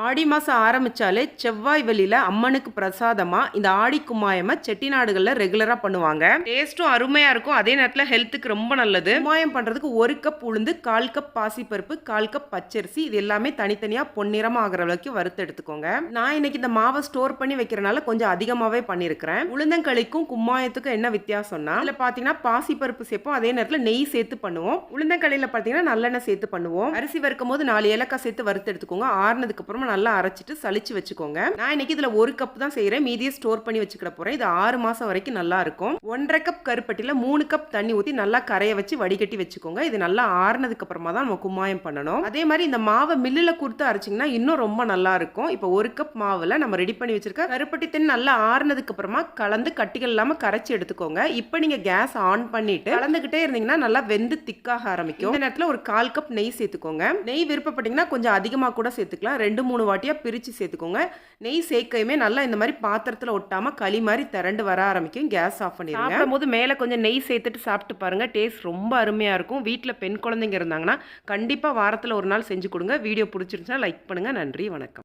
ஆடி மாதம் ஆரம்பிச்சாலே செவ்வாய் வெளியில் அம்மனுக்கு பிரசாதமாக இந்த ஆடி கும்மாயமை செட்டிநாடுகளில் ரெகுலராக பண்ணுவாங்க. டேஸ்ட்டும் அருமையாக இருக்கும். அதே நேரத்தில் ஹெல்த்துக்கு ரொம்ப நல்லது. குமாயம் பண்ணுறதுக்கு ஒரு கப் உளுந்து கால் கப் பாசிப்பருப்பு கால் கப் பச்சரிசி இது எல்லாமே தனித்தனியாக பொன்னிறமாக ஆகிற அளவுக்கு வறுத்து எடுத்துக்கோங்க. நான் இன்னைக்கு இந்த மாவை ஸ்டோர் பண்ணி வைக்கிறனால கொஞ்சம் அதிகமாகவே பண்ணியிருக்கிறேன் உளுந்தங்களிக்கும் கும்மாயத்துக்கும் என்ன வித்தியாசம்னா இதில் பார்த்தீங்கன்னா பாசிப்பருப்பு சேர்ப்போம். அதே நேரத்தில் நெய் சேர்த்து பண்ணுவோம். உளுந்தங்களியில் பார்த்தீங்கன்னா நல்லெண்ணெய் சேர்த்து பண்ணுவோம். அரிசி வறுக்கும் போது நாலு ஏலக்காய் சேர்த்து வறுத்து எடுத்துக்கோங்க. ஆறுனதுக்கு அதுக்கப்புறமா நல்லா அரைச்சிட்டு சளிச்சு வச்சுக்கோங்க. நான் இன்னைக்கு இதில் ஒரு கப் தான் செய்கிறேன் மீதியை ஸ்டோர் பண்ணி வச்சுக்கிட போகிறேன் இது ஆறு மாதம் வரைக்கும் நல்லா இருக்கும். ஒன்றரை கப் கருப்பட்டியில் மூணு கப் தண்ணி ஊற்றி நல்லா கரையை வச்சு வடிகட்டி வச்சுக்கோங்க. இது நல்லா ஆறுனதுக்கு அப்புறமா தான் நம்ம கும்மாயம் பண்ணணும். அதே மாதிரி இந்த மாவை மில்லில் கொடுத்து அரைச்சிங்கன்னா இன்னும் ரொம்ப நல்லா இருக்கும். இப்போ ஒரு கப் மாவில் நம்ம ரெடி பண்ணி வச்சிருக்க கருப்பட்டி தண்ணி நல்லா ஆறுனதுக்கு அப்புறமா கலந்து கட்டிகள் இல்லாமல் கரைச்சி எடுத்துக்கோங்க. இப்போ நீங்கள் கேஸ் ஆன் பண்ணிட்டு கலந்துக்கிட்டே இருந்தீங்கன்னா நல்லா வெந்து திக்காக ஆரம்பிக்கும். இந்த நேரத்தில் ஒரு கால் கப் நெய் சேர்த்துக்கோங்க. நெய் விருப்பப்பட்டீங்கன்னா கொஞ்சம் அதிகமாக கூட சேர்த்துக்கலாம். ரெண்டு மூணு வாட்டியாக பிரித்து சேர்த்துக்கோங்க. நெய் சேர்க்கையுமே நல்லா இந்த மாதிரி பாத்திரத்தில் ஒட்டாமல் களி மாதிரி திரண்டு வர ஆரம்பிக்கும். கேஸ் ஆஃப் பண்ணிடுங்க சாப்பிடும்போது மேலே கொஞ்சம் நெய் சேர்த்துட்டு சாப்பிட்டு பாருங்கள் டேஸ்ட் ரொம்ப அருமையாக இருக்கும். வீட்டில் பெண் குழந்தைங்க இருந்தாங்கன்னா கண்டிப்பாக வாரத்தில் ஒரு நாள் செஞ்சு கொடுங்க. வீடியோ பிடிச்சிருந்துச்சுன்னா லைக் பண்ணுங்கள் நன்றி வணக்கம்.